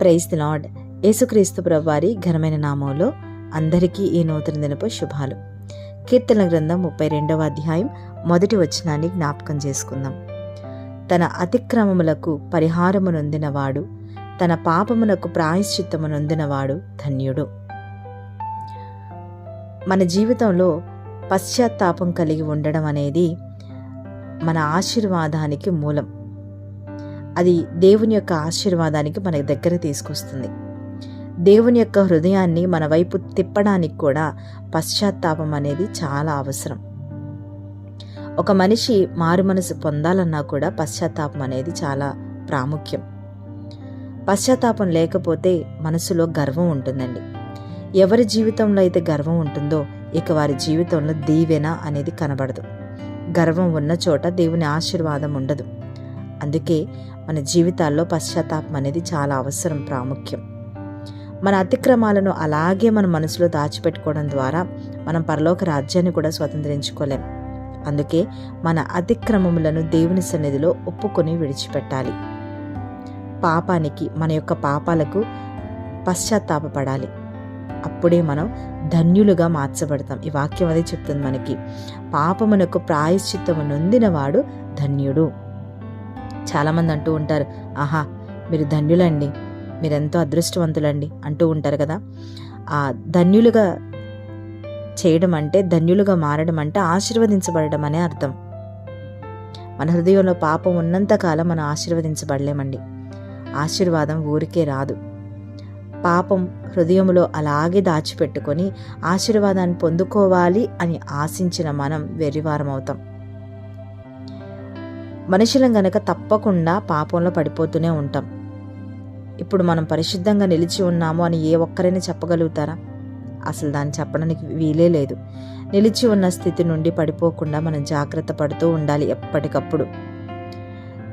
Praise the lord. యేసుక్రీస్తు ప్రభువారి ఘనమైన నామంలో అందరికీ ఈ నూతన దినపు శుభాలు. కీర్తన గ్రంథం ముప్పై రెండవ అధ్యాయం మొదటి వచనాన్ని జ్ఞాపకం చేసుకుందాం. తన అతిక్రమములకు పరిహారము నొందినవాడు తన పాపమునకు ప్రాయశ్చిత్తము నొందినవాడు ధన్యుడు. మన జీవితంలో పశ్చాత్తాపం కలిగి ఉండడం అనేది మన ఆశీర్వాదానికి మూలం. అది దేవుని యొక్క ఆశీర్వాదానికి మన దగ్గర తీసుకొస్తుంది. దేవుని యొక్క హృదయాన్ని మన వైపు తిప్పడానికి కూడా పశ్చాత్తాపం అనేది చాలా అవసరం. ఒక మనిషి మారు మనసు పొందాలన్నా కూడా పశ్చాత్తాపం అనేది చాలా ప్రాముఖ్యం. పశ్చాత్తాపం లేకపోతే మనసులో గర్వం ఉంటుందండి. ఎవరి జీవితంలో అయితే గర్వం ఉంటుందో ఇక వారి జీవితంలో దీవెన అనేది కనబడదు. గర్వం ఉన్న చోట దేవుని ఆశీర్వాదం ఉండదు. అందుకే మన జీవితాల్లో పశ్చాత్తాపం అనేది చాలా అవసరం ప్రాముఖ్యం. మన అతిక్రమాలను అలాగే మన మనసులో దాచిపెట్టుకోవడం ద్వారా మనం పరలోక రాజ్యాన్ని కూడా స్వతంత్రించుకోలేం. అందుకే మన అతిక్రమములను దేవుని సన్నిధిలో ఒప్పుకొని విడిచిపెట్టాలి. పాపానికి మన యొక్క పాపాలకు పశ్చాత్తాపడాలి అప్పుడే మనం ధన్యులుగా మార్చబడతాం. ఈ వాక్యం అదే చెప్తుంది మనకి. పాపమునకు ప్రాయశ్చిత్తము నొందినవాడు ధన్యుడు. చాలామంది అంటూ ఉంటారు ఆహా మీరు ధన్యులండి మీరెంతో అదృష్టవంతులండి అంటూ ఉంటారు కదా. ఆ ధన్యులుగా చేయడం అంటే ధన్యులుగా మారడం అంటే ఆశీర్వదించబడడం అనే అర్థం. మన హృదయంలో పాపం ఉన్నంతకాలం మనం ఆశీర్వదించబడలేమండి. ఆశీర్వాదం ఊరికే రాదు. పాపం హృదయంలో అలాగే దాచిపెట్టుకొని ఆశీర్వాదాన్ని పొందుకోవాలి అని ఆశించిన మనం వెర్రివారం అవుతాం మనుషులం గనక తప్పకుండా పాపంలో పడిపోతూనే ఉంటాం. ఇప్పుడు మనం పరిశుద్ధంగా నిలిచి ఉన్నాము అని ఏ ఒక్కరైనా చెప్పగలుగుతారా? అసలు దాన్ని చెప్పడానికి వీలే లేదు. నిలిచి ఉన్న స్థితి నుండి పడిపోకుండా మనం జాగ్రత్త పడుతూ ఉండాలి ఎప్పటికప్పుడు.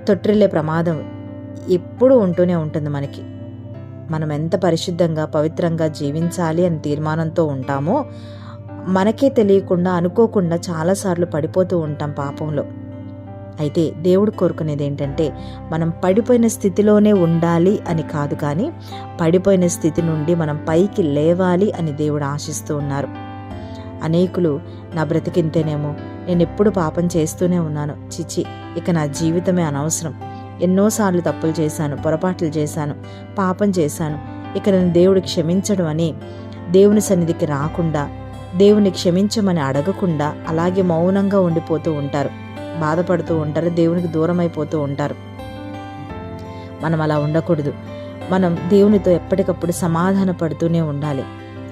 తొట్టిల్లే ప్రమాదం ఎప్పుడూ ఉంటూనే ఉంటుంది మనకి. మనం ఎంత పరిశుద్ధంగా పవిత్రంగా జీవించాలి అని తీర్మానంతో ఉంటామో మనకే తెలియకుండా అనుకోకుండా చాలాసార్లు పడిపోతూ ఉంటాం పాపంలో. అయితే దేవుడు కోరుకునేది ఏంటంటే మనం పడిపోయిన స్థితిలోనే ఉండాలి అని కాదు కానీ పడిపోయిన స్థితి నుండి మనం పైకి లేవాలి అని దేవుడు ఆశిస్తూ ఉన్నారు. అనేకులు నా బ్రతికింతేనేమో నేను ఎప్పుడు పాపం చేస్తూనే ఉన్నాను. చిచి ఇక నా జీవితమే అనవసరం. ఎన్నోసార్లు తప్పులు చేశాను పొరపాట్లు చేశాను పాపం చేశాను. ఇక నేను దేవుడు క్షమించడం అని దేవుని సన్నిధికి రాకుండా దేవుని క్షమించమని అడగకుండా అలాగే మౌనంగా ఉండిపోతూ ఉంటారు. బాధపడుతూ ఉంటారు దేవునికి దూరం అయిపోతూ ఉంటారు. మనం అలా ఉండకూడదు. మనం దేవునితో ఎప్పటికప్పుడు సమాధాన పడుతూనే ఉండాలి.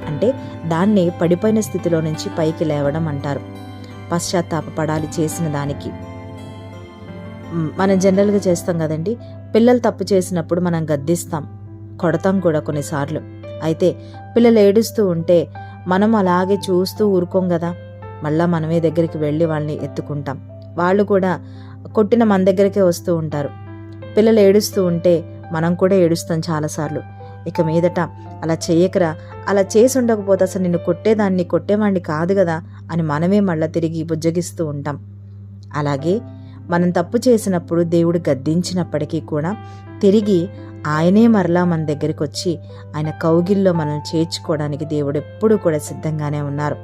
అంటే దాన్ని పడిపోయిన స్థితిలో నుంచి పైకి లేవడం అంటారు. పశ్చాత్తాపడాలి చేసిన దానికి. మనం జనరల్గా చేస్తాం కదండి. పిల్లలు తప్పు చేసినప్పుడు మనం గద్దిస్తాం. కొడతాం కూడా కొన్నిసార్లు. అయితే పిల్లలు ఏడుస్తూ ఉంటే మనం అలాగే చూస్తూ ఊరుకోం కదా. మళ్ళా మనమే దగ్గరికి వెళ్ళి వాళ్ళని ఎత్తుకుంటాం. వాళ్ళు కూడా కొట్టిన మన దగ్గరకే వస్తూ ఉంటారు. పిల్లలు ఏడుస్తూ ఉంటే మనం కూడా ఏడుస్తాం చాలాసార్లు. ఇక మీదట అలా చేయకరా అలా చేసి ఉండకపోతే అసలు నిన్ను కొట్టేదాన్ని కొట్టేవాడిని కాదు కదా అని మనమే మళ్ళీ తిరిగి బుజ్జగిస్తూ ఉంటాం. అలాగే మనం తప్పు చేసినప్పుడు దేవుడు గద్దించినప్పటికీ కూడా తిరిగి ఆయనే మరలా మన దగ్గరికి వచ్చి ఆయన కౌగిల్లో మనం చేర్చుకోవడానికి దేవుడు ఎప్పుడూ కూడా సిద్ధంగానే ఉన్నారు.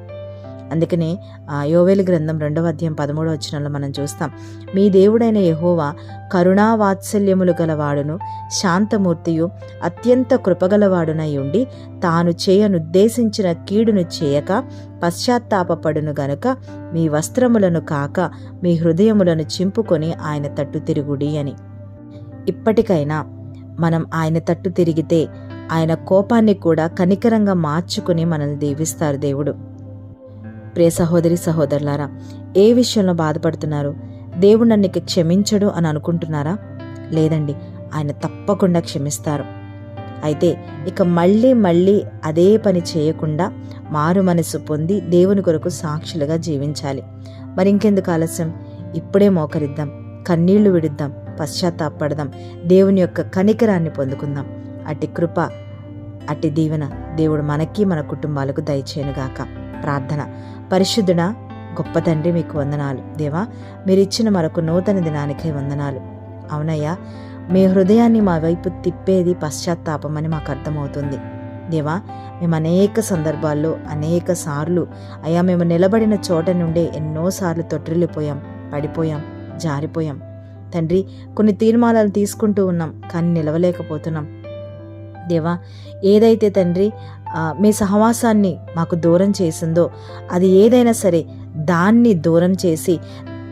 అందుకనే యోవేలు గ్రంథం రెండవ అధ్యాయం పదమూడవ వచనంలో మనం చూస్తాం మీ దేవుడైన యహోవా కరుణా వాత్సల్యములు గలవాడును శాంతమూర్తియు అత్యంత కృపగలవాడునై ఉండి తాను చేయనుద్దేశించిన కీడును చేయక పశ్చాత్తాపడును గనుక మీ వస్త్రములను కాక మీ హృదయములను చింపుకొని ఆయన తట్టు తిరుగుడి అని. ఇప్పటికైనా మనం ఆయన తట్టు తిరిగితే ఆయన కోపాన్ని కూడా కనికరంగా మార్చుకుని మనల్ని దీవిస్తారు దేవుడు. ప్రియ సహోదరి సహోదరులారా ఏ విషయంలో బాధపడుతున్నారు? దేవుడు నన్ను ఇక క్షమించడు అని అనుకుంటున్నారా? లేదండి ఆయన తప్పకుండా క్షమిస్తారు. అయితే ఇక మళ్ళీ మళ్ళీ అదే పని చేయకుండా మారు మనసు పొంది దేవుని కొరకు సాక్షులుగా జీవించాలి. మరి ఇంకెందుకు ఆలస్యం? ఇప్పుడే మోకరిద్దాం కన్నీళ్ళు విడుద్దాం పశ్చాత్తాపడదాం దేవుని యొక్క కనికరాన్ని పొందుకుందాం. అట్టి కృప అట్టి దీవెన దేవుడు మనకి మన కుటుంబాలకు దయచేయనుగాక. ప్రార్థన. పరిశుద్ధుడా గొప్ప తండ్రి మీకు వందనాలు. దేవా మీరిచ్చిన మరొక నూతన దినానికై వందనాలు. అవునయ్యా మీ హృదయాన్ని మా వైపు తిప్పేది పశ్చాత్తాపం అని మాకు అర్థమవుతుంది. దేవా మేము అనేక సందర్భాల్లో అనేక సార్లు అయ్యా మేము నిలబడిన చోట నుండే ఎన్నోసార్లు తొట్టిల్లిపోయాం పడిపోయాం జారిపోయాం. తండ్రి కొన్ని తీర్మానాలు తీసుకుంటూ ఉన్నాం కానీ నిలవలేకపోతున్నాం. దేవా ఏదైతే తండ్రి మీ సహవాసాన్ని మాకు దూరం చేసిందో అది ఏదైనా సరే దాన్ని దూరం చేసి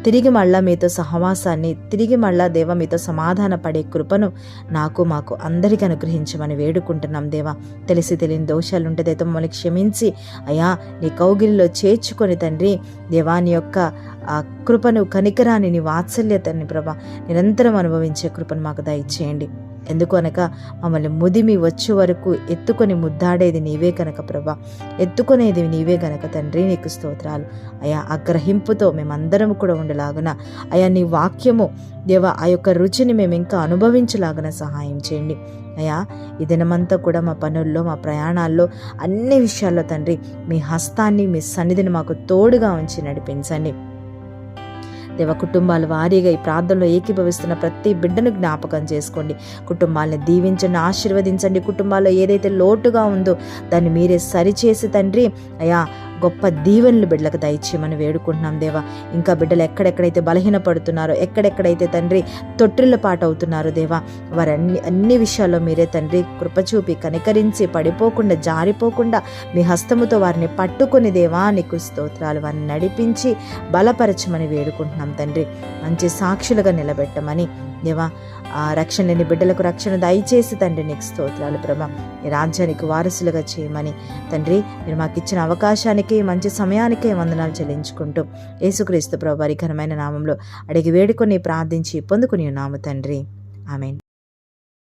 తిరిగి మళ్ళా మీతో సహవాసాన్ని తిరిగి మళ్ళా దేవ మీతో సమాధాన పడే కృపను నాకు మాకు అందరికీ అనుగ్రహించమని వేడుకుంటున్నాం దేవా. తెలిసి తెలియని దోషాలు ఉంటే దైతే మమ్మల్ని క్షమించి అయ్యా నీ కౌగిలిలో చేర్చుకొని తండ్రి దేవా నీ యొక్క ఆ కృపను కనికరాని నీ వాత్సల్యతని ప్రభా నిరంతరం అనుభవించే కృపను మాకు దయచేయండి. ఎందుకు అనగా మమ్మల్ని ముదిమి వచ్చే వరకు ఎత్తుకొని ముద్దాడేది నీవే కనుక ప్రభా. ఎత్తుకునేది నీవే గనక తండ్రి నీకు స్తోత్రాలు. అయా ఆ గ్రహింపుతో మేమందరం కూడా ఉండలాగున అయా నీ వాక్యము దేవ ఆ యొక్క రుచిని మేము ఇంకా అనుభవించలాగన సహాయం చేయండి. అయా ఈ దినమంతా కూడా మా పనుల్లో మా ప్రయాణాల్లో అన్ని విషయాల్లో తండ్రి మీ హస్తాన్ని మీ సన్నిధిని మాకు తోడుగా ఉంచి నడిపించండి. దేవ కుటుంబాలు వారీగా ఈ ప్రార్థనలో ఏకీభవిస్తున్న ప్రతి బిడ్డను జ్ఞాపకం చేసుకోండి. కుటుంబాలను దీవించండి ఆశీర్వదించండి. కుటుంబాల్లో ఏదైతే లోటుగా ఉందో దాన్ని మీరే సరిచేసి తండ్రి అయా గొప్ప దీవెనలు బిడ్డలకు దయచేయమని వేడుకుంటున్నాం దేవా. ఇంకా బిడ్డలు ఎక్కడెక్కడైతే బలహీనపడుతున్నారో ఎక్కడెక్కడైతే తండ్రి తొట్టిల్ల పాట అవుతున్నారో దేవా వారి అన్ని అన్ని విషయాల్లో మీరే తండ్రి కృపచూపి కనికరించి పడిపోకుండా జారిపోకుండా మీ హస్తముతో వారిని పట్టుకుని దేవా నీకు స్తోత్రాలు వారిని నడిపించి బలపరచమని వేడుకుంటున్నాం తండ్రి. మంచి సాక్షులుగా నిలబెట్టమని దేవా ఆ రక్షణ లేని బిడ్డలకు రక్షణ దయచేసి తండ్రి నీకు స్తోత్రాలు ప్రభా. ఈ రాజ్యానికి వారసులుగా చేయమని తండ్రి మీరు మాకు ఇచ్చిన అవకాశానికి మంచి సమయానికే వందనాలు చెల్లించుకుంటూ యేసుక్రీస్తు ప్రభు వారి ఘనమైన నామంలో అడిగి వేడుకొని ప్రార్థించి పొందుకుని ఉన్నాము తండ్రి. ఆమెన్.